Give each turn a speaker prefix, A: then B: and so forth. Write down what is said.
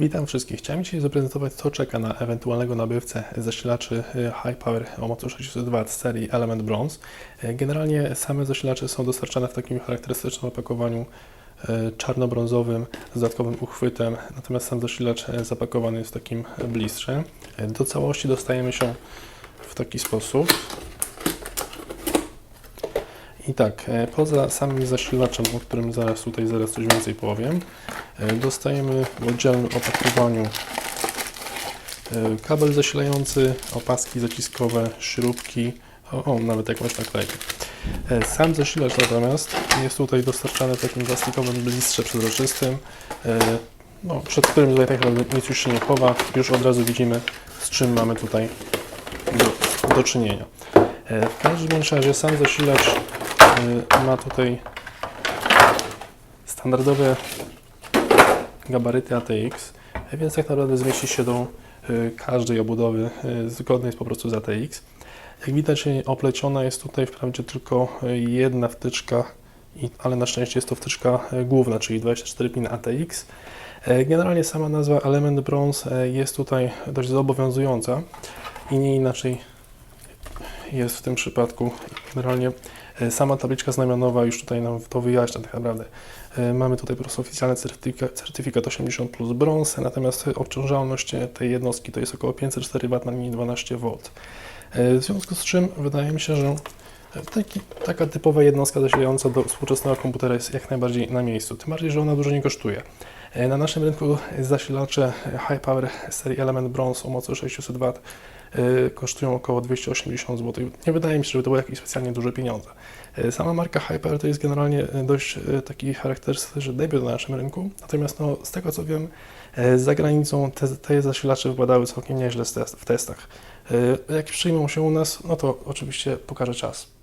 A: Witam wszystkich. Chciałem dzisiaj zaprezentować, co czeka na ewentualnego nabywcę zasilaczy y, High Power o mocy 600 W z serii Element Bronze. Y, Generalnie same zasilacze są dostarczane w takim charakterystycznym opakowaniu y, czarno-brązowym z dodatkowym uchwytem, natomiast sam zasilacz zapakowany jest w takim blistrze. Do całości dostajemy się w taki sposób. I tak, e, poza samym zasilaczem, o którym zaraz tutaj zaraz coś więcej powiem, e, dostajemy w oddzielnym opakowaniu e, kabel zasilający, opaski zaciskowe, śrubki, o, o nawet jakąś naklejkę. Sam zasilacz natomiast jest tutaj dostarczany w takim plastikowym blistrze przezroczystym, no, przed którym tutaj tak naprawdę nic już się nie chowa, już od razu widzimy z czym mamy tutaj do, do czynienia. W każdym razie sam zasilacz ma tutaj standardowe gabaryty ATX, y, więc tak naprawdę zmieści się do y, każdej obudowy y, zgodnej po prostu z ATX. Jak widać y, opleciona jest tutaj wprawdzie tylko y, jedna wtyczka, ale na szczęście jest to wtyczka y, główna, czyli 24 pin ATX. Generalnie sama nazwa Element Bronze jest tutaj dość zobowiązująca i nie inaczej jest w tym przypadku. Generalnie e, sama tabliczka znamionowa już tutaj nam to wyjaśnia tak naprawdę. E, Mamy tutaj po prostu oficjalny certyfikat, certyfikat 80 plus brąz, natomiast obciążalność e, tej jednostki to jest około 504 W na linii 12 V. W związku z czym wydaje mi się, że taki, taka typowa jednostka zasilająca do współczesnego komputera jest jak najbardziej na miejscu, tym bardziej, że ona dużo nie kosztuje. E, Na naszym rynku zasilacze High Power serii Element Bronze o mocy 600 W y, kosztują około 280 zł. Nie wydaje mi się, żeby to były jakieś specjalnie duże pieniądze. Y, Sama marka Hyper to jest generalnie dość taki charakterystyczny debiut na naszym rynku, natomiast no, z tego co wiem, za granicą te, te zasilacze wypadały całkiem nieźle w testach. Jak przyjmą się u nas, no to oczywiście pokaże czas.